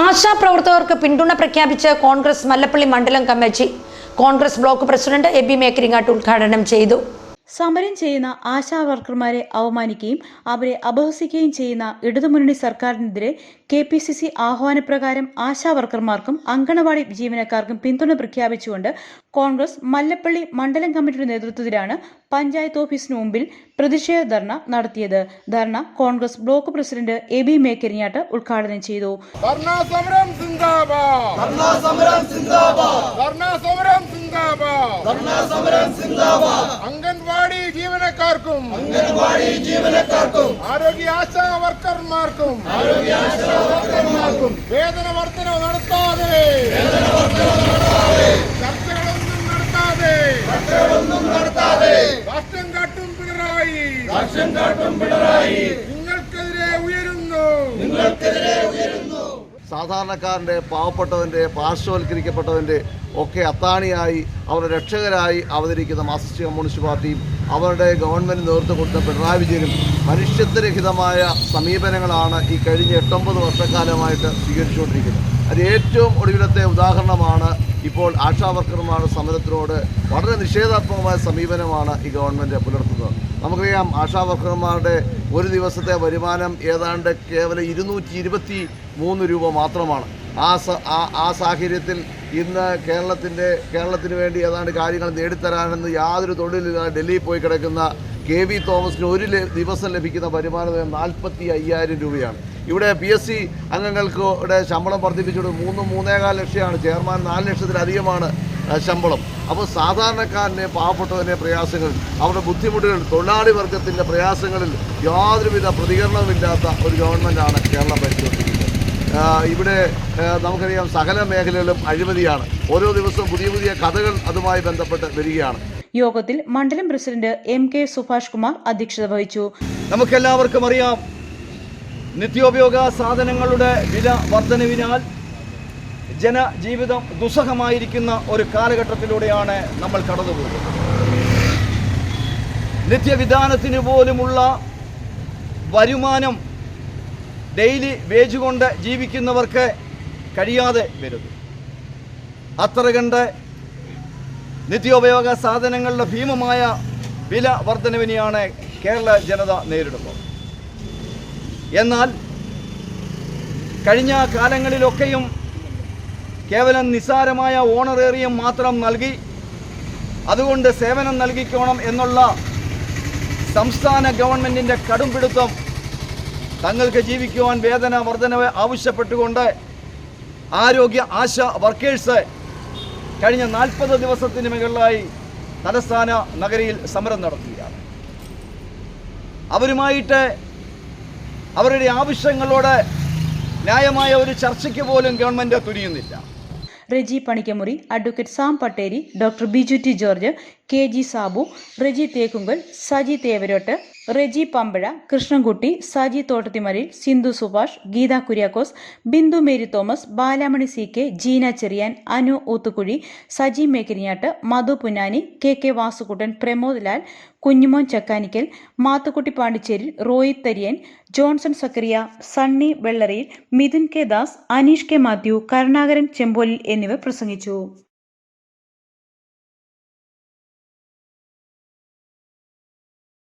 ആശാപ്രവർത്തകർക്ക് പിന്തുണ പ്രഖ്യാപിച്ച് കോൺഗ്രസ് മല്ലപ്പള്ളി മണ്ഡലം committee Congress block president A B Mekkaringattu ഉദ്ഘാടനം ചെയ്തു സമരം ചെയ്യുന്ന ആശാ വർക്കർമാരെ അവമാനിക്കുകയും അവരെ അപഹസിക്കുകയും ചെയ്യുന്ന ഇടതുമുന്നണി സർക്കാരിനെതിരെ കെ പി സി സി ആഹ്വാനപ്രകാരം ആശാ വർക്കർമാർക്കും അങ്കണവാടി ജീവനക്കാർക്കും പിന്തുണ പ്രഖ്യാപിച്ചുകൊണ്ട് കോൺഗ്രസ് മല്ലപ്പള്ളി മണ്ഡലം കമ്മിറ്റിയുടെ നേതൃത്വത്തിലാണ് പഞ്ചായത്ത് ഓഫീസിന് മുമ്പിൽ പ്രതിഷേധ ധർണ നടത്തിയത്. ധർണ Congress block president A B Mekkarinjattu ഉദ്ഘാടനം ചെയ്തു. സമരം സമരം സമരം സിന്ദാബാദ് ധർണാ സമരം സിന്ദാബാദ് അംഗൻവാടി ജീവനക്കാർക്കും ജീവനക്കാർക്കും ആരോഗ്യ ആശാ വർക്കർമാർക്കും വേതന വർധന നടത്താതെ ചർച്ചകളൊന്നും നടത്താതെ നടത്താതെ രാഷ്ട്രം കാട്ടും പിണറായി രാഷ്ട്രം കാട്ടും പിണറായി നിങ്ങൾക്കെതിരെ ഉയരുന്നു. നിങ്ങൾക്കെതിരെ ഉയരുന്നു സാധാരണക്കാരന്റെ പാവപ്പെട്ടവന്റെ പാർശ്വവൽക്കരിക്കപ്പെട്ടവന്റെ ഒക്കെ അത്താണിയായി അവരുടെ രക്ഷകരായി അവതരിക്കുന്ന മാർക്സിസ്റ്റ് കമ്മ്യൂണിസ്റ്റ് പാർട്ടിയും അവരുടെ ഗവൺമെന്റ് നേതൃത്വം കൊടുത്ത പിണറായി വിജയനും മനുഷ്യത്വരഹിതമായ സമീപനങ്ങളാണ് ഈ കഴിഞ്ഞ എട്ടൊമ്പത് വർഷക്കാലമായിട്ട് സ്വീകരിച്ചുകൊണ്ടിരിക്കുന്നത്. അത് ഏറ്റവും ഒടുവിലത്തെ ഉദാഹരണമാണ് ഇപ്പോൾ ആശാ വർക്കർമാരുടെ സമരത്തിനോട് വളരെ നിഷേധാത്മകമായ സമീപനമാണ് ഈ ഗവൺമെന്റ് പുലർത്തുന്നത്. നമുക്കറിയാം ആശാ വർക്കർമാരുടെ ഒരു ദിവസത്തെ വരുമാനം ഏതാണ്ട് കേവലം ഇരുന്നൂറ്റി രൂപ മാത്രമാണ്. ആ ആ സാഹചര്യത്തിൽ ഇന്ന് കേരളത്തിന്റെ കേരളത്തിന് വേണ്ടി ഏതാണ്ട് കാര്യങ്ങൾ നേടിത്തരാനെന്ന് യാതൊരു തൊഴിലില്ലാതെ ഡൽഹിയിൽ പോയി കിടക്കുന്ന കെ വി തോമസിന് ഒരു ദിവസം ലഭിക്കുന്ന വരുമാനം നാൽപ്പത്തി അയ്യായിരം രൂപയാണ്. ഇവിടെ പി എസ് സി അംഗങ്ങൾക്ക് ഇവിടെ ശമ്പളം വർദ്ധിപ്പിച്ചുകൊണ്ട് മൂന്ന് മൂന്നേകാൽ ലക്ഷമാണ്. ചെയർമാൻ നാല് ലക്ഷത്തിലധികമാണ് ശമ്പളം. അപ്പോൾ സാധാരണക്കാരനെ പാവപ്പെട്ടവന്റെ പ്രയാസങ്ങൾ അവരുടെ ബുദ്ധിമുട്ടുകൾ തൊഴിലാളി വർഗത്തിന്റെ പ്രയാസങ്ങളിൽ യാതൊരുവിധ പ്രതികരണവുമില്ലാത്ത ഒരു ഗവൺമെന്റാണ് കേരളം ആ, ഇവിടെ നമുക്കറിയാം സകല മേഖലകളിലും അഴിമതിയാണ്. ഓരോ ദിവസവും പുതിയ പുതിയ കഥകൾ അതുമായി ബന്ധപ്പെട്ട് വരികയാണ്. യോഗത്തിൽ മണ്ഡലം president M K Subhash Kumar അധ്യക്ഷത വഹിച്ചു. നമുക്കെല്ലാവർക്കും അറിയാം നിത്യോപയോഗ സാധനങ്ങളുടെ വില വർധനവിനാൽ ജനജീവിതം ദുസ്സഹമായിരിക്കുന്ന ഒരു കാലഘട്ടത്തിലൂടെയാണ് നമ്മൾ കടന്നുപോകുന്നത്. നിത്യവിധാനത്തിന് പോലുമുള്ള വരുമാനം ഡെയിലി വേജ് കൊണ്ട് ജീവിക്കുന്നവർക്ക് കഴിയാതെ വരുന്നു. അത്ര കണ്ട് നിത്യോപയോഗ സാധനങ്ങളുടെ ഭീമമായ വില വർധനവിനെയാണ് കേരള ജനത നേരിടുന്നത്. എന്നാൽ കഴിഞ്ഞ കാലങ്ങളിലൊക്കെയും കേവലം നിസ്സാരമായ ഓണറേറിയം മാത്രം നൽകി അതുകൊണ്ട് സേവനം നൽകിക്കോണം എന്നുള്ള സംസ്ഥാന ഗവൺമെന്റിന്റെ കടുംപിടുത്തം തങ്ങൾക്ക് ജീവിക്കുവാൻ വേതന വർധനവ് ആവശ്യപ്പെട്ടുകൊണ്ട് ആരോഗ്യ ആശ വർക്കേഴ്സ് കഴിഞ്ഞ നാൽപ്പത് ദിവസത്തിന് മുകളിലായി തലസ്ഥാന നഗരിയിൽ സമരം നടത്തുകയാണ്. അവരുമായിട്ട് അവരുടെ ആവശ്യങ്ങളോട് ന്യായമായ ഒരു ചർച്ചയ്ക്ക് പോലും government തുനിയുന്നില്ല. Reji Panikkamuri advocate Sam Patteri doctor Biju T George K G Sabu Reji Thekkunkal Saji Thevarottu Reji Pampazha Krishnankutty Saji Thottathimaril Sindhu Subhash Geetha Kuriakose Bindu Mary Thomas Balamani C K Jeena Cherian Anu Oothukuzhi Saji Mekkarinjattu Madhu Punnani K K Vasukuttan Pramod Lal Kunjumon Chakkanikkal Mathukutty Pandicherry Roy Thariyan Johnson Zachariah Sunny Vellarayil Mithun K Das Aneesh K Mathew Karunakaran Chempolil എന്നിവർ പ്രസംഗിച്ചു.